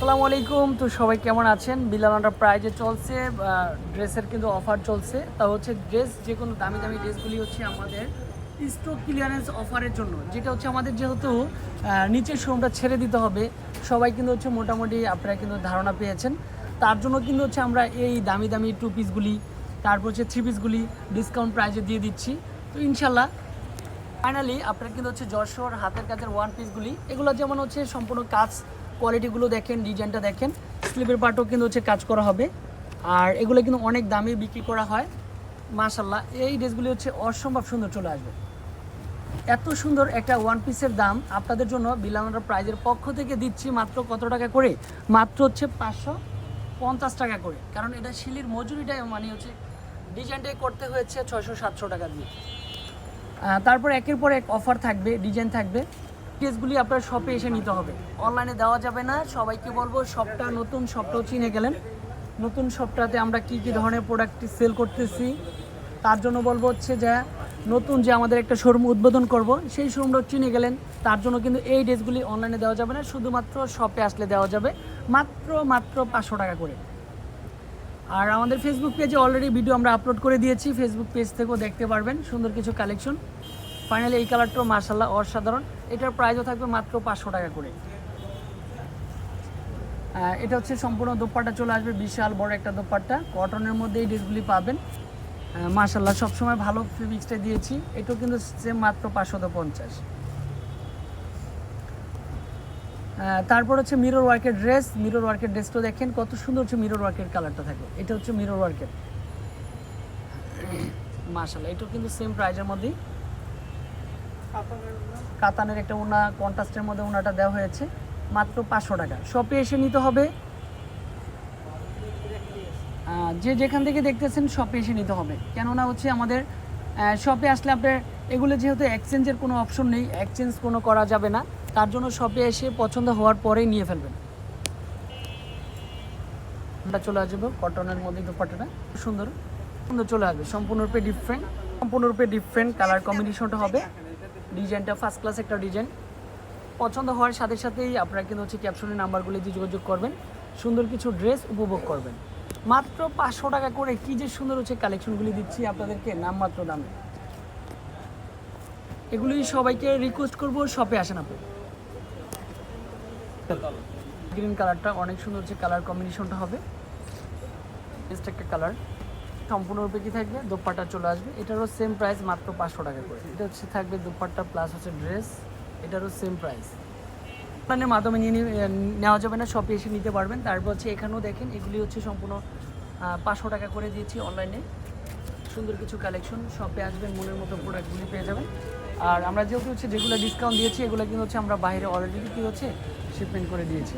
আসসালামু আলাইকুম। তো সবাই কেমন আছেন? বিলাল প্রাইজে চলছে ড্রেসের কিন্তু অফার চলছে। তা হচ্ছে ড্রেস, যে কোনো দামি দামি ড্রেসগুলি হচ্ছে আমাদের স্টক ক্লিয়ারেন্স অফারের জন্য। যেটা হচ্ছে আমাদের যেহেতু নিচের শোরুমটা ছেড়ে দিতে হবে, সবাই কিন্তু হচ্ছে মোটামুটি আপনারা কিন্তু ধারণা পেয়েছেন। তার জন্য কিন্তু হচ্ছে আমরা এই দামি দামি টু পিসগুলি তারপর হচ্ছে থ্রি পিসগুলি ডিসকাউন্ট প্রাইজে দিয়ে দিচ্ছি। তো ইনশাল্লাহ ফাইনালি আপনার কিন্তু হচ্ছে যশোর হাতের কাজের ওয়ান পিসগুলি এগুলো যেমন হচ্ছে সম্পূর্ণ কাজ কোয়ালিটিগুলো দেখেন ডিজাইনটা দেখেন স্লিপের পার্টও কিন্তু হচ্ছে কাজ করা হবে। আর এগুলো কিন্তু অনেক দামে বিক্রি করা হয়। মাশাল্লাহ এই ড্রেসগুলি হচ্ছে অসম্ভব সুন্দর চলে আসবে। এত সুন্দর একটা ওয়ান পিসের দাম আপনাদের জন্য বিলানোর প্রাইজের পক্ষ থেকে দিচ্ছি মাত্র কত টাকা করে? মাত্র হচ্ছে পাঁচশো পঞ্চাশ টাকা করে। কারণ এটা শিলির মজুরিটাই মানে হচ্ছে ডিজাইনটাই করতে হয়েছে ছয়শো সাতশো টাকা দিয়ে। তারপর একের পর এক অফার থাকবে ডিজাইন থাকবে। ড্রেসগুলি আপনার শপে এসে নিতে হবে। অনলাইনে দেওয়া যাবে না। সবাইকে বলব শপটা নতুন শপটাও চিনে গেলেন। নতুন শপটাতে আমরা কি কি ধরনের প্রোডাক্ট সেল করতেছি, তার জন্য বলব হচ্ছে যে, নতুন যে আমাদের একটা শোরুম উদ্বোধন করব, সেই শোরুমটাও চিনে গেলেন। তার জন্য কিন্তু এই ড্রেসগুলি অনলাইনে দেওয়া যাবে না। শুধুমাত্র শপে আসলে দেওয়া যাবে। মাত্র মাত্র পাঁচশো টাকা করে। আর আমাদের ফেসবুক পেজে অলরেডি ভিডিও আমরা আপলোড করে দিয়েছি। ফেসবুক পেজ থেকেও দেখতে পারবেন। সুন্দর কিছু কালেকশন ফাইনালি এই কালারটাও মার্শাল্লাহ অসাধারণ। এটার প্রাইসও থাকবে মাত্র পাঁচশো টাকা করে। এটা হচ্ছে সম্পূর্ণ দোপাট্টা চলে আসবে, বিশাল বড় একটা দোপাট্টা। কটনের মধ্যে এই ড্রেসগুলি পাবেন। মার্শাল্লাহ সবসময় ভালো ফিক্সটা দিয়েছি। এটাও কিন্তু সেম মাত্র পাঁচশত পঞ্চাশ। তারপর হচ্ছে মিরর ওয়ার্কের ড্রেস মিরর ওয়ার্কের ড্রেসটা দেখেন, কত সুন্দর হচ্ছে মিরর ওয়ার্কের কালারটা থাকে। এটা হচ্ছে মিরর ওয়ার্কের মাশাল্লাহ এটাও কিন্তু সেম প্রাইজের মধ্যেই। কাতানের একটা ওনা কন্ট্রাস্টের মধ্যে ওনাটা দেওয়া হয়েছে। মাত্র পাঁচশো টাকা। শপে এসে নিতে হবে। যে যেখান থেকে দেখতেছেন, শপে এসে নিতে হবে। কেননা হচ্ছে আমাদের শপে আসলে আপনার, এগুলো যেহেতু এক্সচেঞ্জের কোনো অপশন নেই এক্সচেঞ্জ কোনো করা যাবে না। তার জন্য শপে এসে পছন্দ হওয়ার পরেই নিয়ে ফেলবেন। আমরা চলে আসব কটনের মধ্যে দোপাট্টাটা। খুব সুন্দর। সুন্দর চলে আসবে। সম্পূর্ণরূপে ডিফারেন্ট সম্পূর্ণরূপে ডিফারেন্ট কালার কম্বিনেশনটা হবে। ডিজাইনটা ফার্স্ট ক্লাস একটা ডিজাইন। পছন্দ হওয়ার সাথে সাথেই আপনারা কিন্তু হচ্ছে ক্যাপশনের নাম্বারগুলি দিয়ে যোগাযোগ করবেন, সুন্দর কিছু ড্রেস উপভোগ করবেন। মাত্র পাঁচশো টাকা করে কি যে সুন্দর হচ্ছে কালেকশনগুলি দিচ্ছি আপনাদেরকে, নামমাত্র দামে। এগুলি সবাইকে রিকোয়েস্ট করব শপে আসেন আপনি। গ্রিন কালারটা অনেক সুন্দর হচ্ছে কালার কম্বিনেশনটা হবে। বেস্ট একটা কালার সম্পূর্ণরূপে কি থাকবে? দোপাট্টা চলে আসবে। এটারও সেম প্রাইস মাত্র পাঁচশো টাকা করে। এটা হচ্ছে থাকবে দোপাট্টা প্লাস হচ্ছে ড্রেস এটারও সেম প্রাইস অনলাইনের মাধ্যমে নিয়ে নেওয়া যাবে না শপে এসে নিতে পারবেন। তারপর হচ্ছে এখানেও দেখেন, এগুলি হচ্ছে সম্পূর্ণ পাঁচশো টাকা করে দিয়েছি অনলাইনে সুন্দর কিছু কালেকশন শপে আসবেন, মনের মতো প্রোডাক্টগুলি পেয়ে যাবেন। আর আমরা যেহেতু হচ্ছে যেগুলো ডিসকাউন্ট দিয়েছি, এগুলো কিন্তু হচ্ছে আমরা বাইরে অলরেডি কী হচ্ছে শিপমেন্ট করে দিয়েছি।